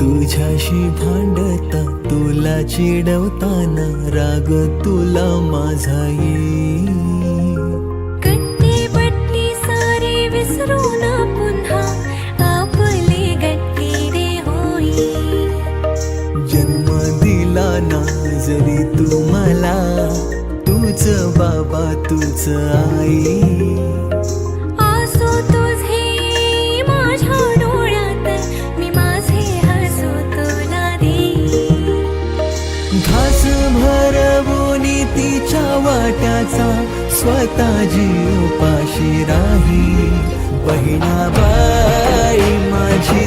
तुझ्याशी भांडता तुला चिडवताना राग तुला माझा कट्टी बट्टी सारी विसरून पुन्हा आपले गट्टी रे जन्म दिला ना जरी तू मला तूच बाबा तूच आई. घास भरवून तिच्या वाट्याचा स्वतः जीव पाशी राही. बहिणाबाई माझी